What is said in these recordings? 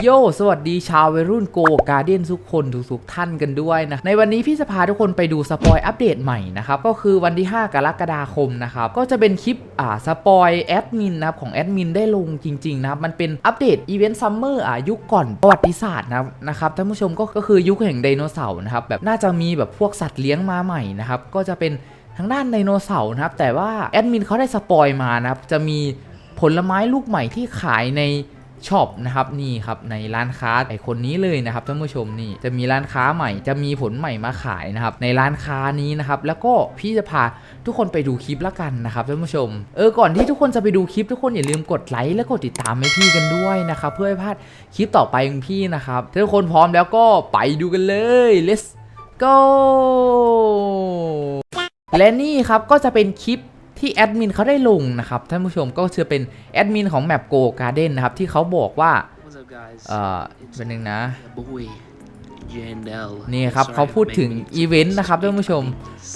โย สวัสดีชาววัยรุ่นโกการเดียนทุกคนทุกๆท่านกันด้วยนะ ในวันนี้พี่จะพาทุกคนไปดูสปอยอัปเดตใหม่นะครับ ก็คือวันที่ 5 กรกฎาคมนะครับ ก็จะเป็นคลิปอ่าสปอยแอดมินนะครับ ของแอดมินได้ลงจริง ๆ นะครับ มันเป็นอัปเดตอีเวนต์ซัมเมอร์อ่ายุคก่อนประวัติศาสตร์นะครับนะครับท่านผู้ชมก็ก็คือยุคแห่งไดโนเสาร์นะครับแบบน่าจะมีแบบพวกสัตว์เลี้ยงมาใหม่นะครับก็จะเป็นทางด้านไดโนเสาร์นะครับแต่ว่าแอดมินเขาได้สปอยมานะครับจะมีผลไม้ลูกใหม่ที่ขายใน ช็อปนะครับนี่ครับในร้านค้าไอคนนี้เลยนะครับท่านผู้ชมนี่จะมีร้านค้าใหม่จะมีผลใหม่มาขายนะครับในร้านค้านี้นะครับแล้วก็พี่จะพาทุกคนไปดูคลิปละกันนะครับท่านผู้ชมเออก่อนที่ทุกคนจะไปดูคลิปทุกคนอย่าลืมกดไลค์และกดติดตามให้พี่กันด้วยนะครับเพื่อไม่พลาดคลิปต่อไปของพี่นะครับถ้าทุกคนพร้อมแล้วก็ไปดูกันเลย let's go และนี่ครับก็จะเป็นคลิป ที่แอดมินเขาได้ลงนะครับท่านผู้ชมก็จะเป็นแอดมินของแมปโกการ์เด้นนะครับที่เขาบอกว่า What's up, guys? เอ่อเป็นหนึ่งนะ Your boy, Jandel. นี่ครับ Sorry เขาพูด to ถึง make me อีเวนต์นะครับท่านผู้ชม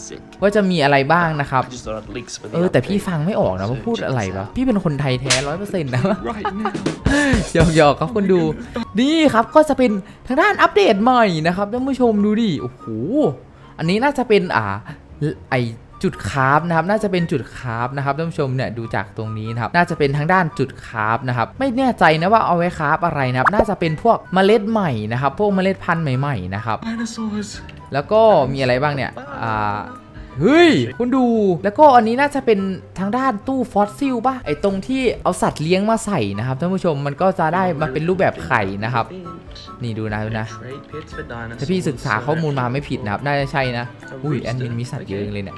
sick. ว่าจะมีอะไรบ้างนะครับ I just thought I'd leak some of the เออแต่พี่ update. ฟังไม่ออกนะว่าพูดอะไรวะพี่เป็นคนไทยแท้ร้อยเปอร์เซ็นต์นะ Right now. หยอกหยอกครับคนดู นี่ครับก็จะเป็นทางด้านอัปเดตใหม่นะครับท่านผู้ชมดูดิโอ้โหอันนี้น่าจะเป็นอ่าไอ จุดคราฟนะครับน่าจะเป็นจุดคราฟนะครับท่านผู้ชมเนี่ยดูจากตรงนี้นะครับน่าจะเป็นทางด้านจุดคราฟนะครับไม่แน่ใจนะว่าเอาไว้คราฟอะไรนะครับน่าจะเป็นพวกเมล็ดใหม่นะครับพวกเมล็ดพันธุ์ใหม่ๆนะครับ Dinosaurs. แล้วก็มีอะไรบ้างเนี่ยอ่าเฮ้ย คุณดู แล้วก็อันนี้น่าจะเป็นทางด้านตู้ฟอสซิลป่ะ ไอตรงที่เอาสัตว์เลี้ยงมาใส่นะครับท่านผู้ชม มันก็จะได้มาเป็นรูปแบบไข่นะครับ นี่ดูนะดูนะ Trade pits for dinosaurs. ถ้าพี่ศึกษาข้อมูลมาไม่ผิดนะครับ น่าจะใช่นะ อุ้ยแอดมินมีสัตว์เยอะเลยเนี่ย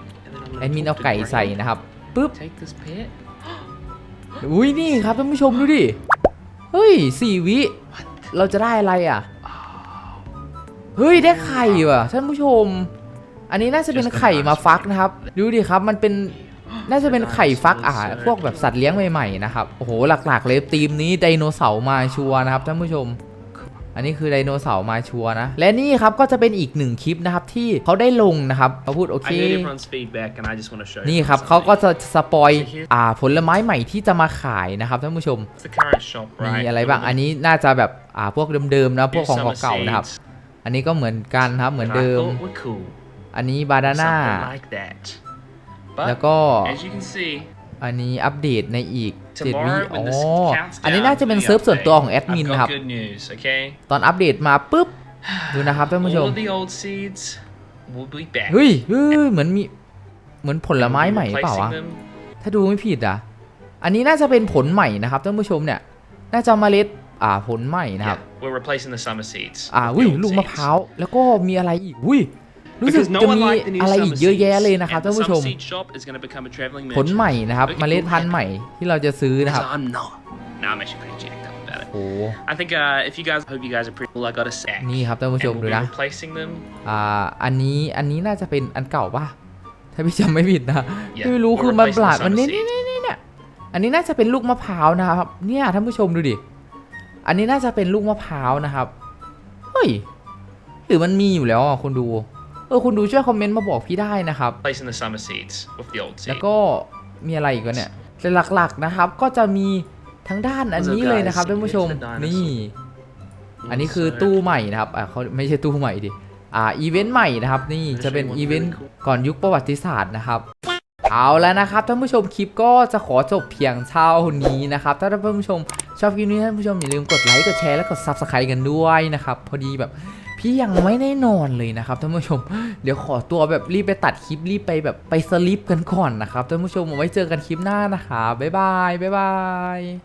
แอดมินเอาไก่ใส่นะครับปึ๊บ Take this pit. อุ้ยนี่ครับท่านผู้ชมดูดิ เฮ้ยสี่วิ เราจะได้อะไรอะ เฮ้ยได้ไข่ว่ะท่านผู้ชม อันนี้น่าจะเป็นไข่มาฟักนะครับ ดูดิครับมันเป็นน่าจะเป็นไข่ฟักอ่าพวกแบบสัตว์เลี้ยงใหม่ๆนะครับ โอ้โหหลักๆเลยทีมนี้ไดโนเสาร์มาชัวร์นะครับท่านผู้ชม อันนี้คือไดโนเสาร์มาชัวร์นะ และนี่ครับก็จะเป็นอีกหนึ่งคลิปนะครับที่เขาได้ลงนะครับเขาพูดโอเค I hate everyone's feedback and I just want to show you นี่ครับ something. เขาก็จะสปอยอ่าผลไม้ใหม่ที่จะมาขายนะครับท่านผู้ชม It's the current shop, มี right? อะไรบ้างอันนี้น่าจะแบบอ่าพวกเดิมๆนะพวกของ Summer เก่าๆนะครับ seeds อันนี้ก็เหมือนกันครับเหมือน that I เดิม thought were cool. อันนี้บาดาน่า Something like that. แล้ว But ก็ as you can see, อันนี้อัปเดตในอีก7วิ tomorrow อ๋อ when this counts อันนี้ down น่าจะเป็น to the เซิร์ฟส่วนตัว update, ของแอดมิน I've นะครับ got good news, okay? ตอนอัปเดตมาปุ๊บ ดูนะครับท่านผู้ช All ม of the old seeds will be back. เฮ้ยเฮ้ยเหมือนมี เหมือนผลไม้ใหม่เปล่าวะ Replacing them ถ้าดูไม่ผิดอะ อันนี้น่าจะเป็นผลใหม่นะครับท่านผู้ชมเนี่ย น่าจะเมล็ดอ่าผลใหม่นะครับ Yeah, we're replacing the summer seeds. อ่า with อุ้ย the old ลูกมะ seeds. พร้าว แล้วก็มีอะไรอีกอุ้ย รู้สึก Because no จะ one มี liked the new อะไรอีก summer เยอะแยะ seeds, เลยนะครับ and ท่าน the ผู้ชม summer seed shop is gonna become a traveling ผลใหม่นะครับ Okay, เมล็ดพันธุ์ใหม่ที่เราจะซื้อนะครับ Because I'm not. No, I'm actually pretty jacked up about it. โอ้ I think uh, if you guys, hope you guys are pretty cool. I got a sack. นี่ครับท่านผู้ชม and ดู we'll be นะ replacing them. อ่าอันนี้อันนี้น่าจะเป็นอันเก่าป่ะถ้าพี่จำไม่ผิดนะ Yeah, ไม่รู้ we're คือมัน replacing ปลาด the มัน summer นี่ seeds. นี่นี่เนี่ยอันนี้น่าจะเป็นลูกมะพร้าวนะครับ เนี่ยท่านผู้ชมดูดิอันนี้น่าจะเป็นลูกมะพร้าวนะครับเฮ้ยหรือมันมีอยู่แล้วอะคุณดู เออคุณดูช่วยคอมเมนต์มาบอกพี่ได้นะครับ Replacing the summer seeds with the old แล้ว seed. ก็มีอะไรอีกวะเนี่ยแต่หลักๆนะครับ ก็จะมีทั้งด้านอันนี้เลยนะครับท่านผู้ชม นี่ อันนี้คือตู้ใหม่นะครับ อ่าเขาไม่ใช่ตู้ใหม่ดิ อ่า อีเวนต์ใหม่นะครับ นี่จะเป็นอีเวนต์ก่อนยุคประวัติศาสตร์นะครับ เอาแล้วนะครับท่านผู้ชมคลิปก็จะขอจบเพียงเท่านี้นะครับ ถ้าท่านผู้ชมชอบคลิปนี้ท่านผู้ชมอย่าลืมกดไลค์ กดแชร์ และกด Subscribe กันด้วยนะครับ พอดีแบบ พี่ยังไม่ได้นอนเลยนะครับท่านผู้ชม เดี๋ยวขอตัวแบบรีบไปตัดคลิปรีบไปแบบไปสลิปกันก่อนนะครับท่านผู้ชมไว้เจอกันคลิปหน้านะครับบ๊ายบายบ๊ายบาย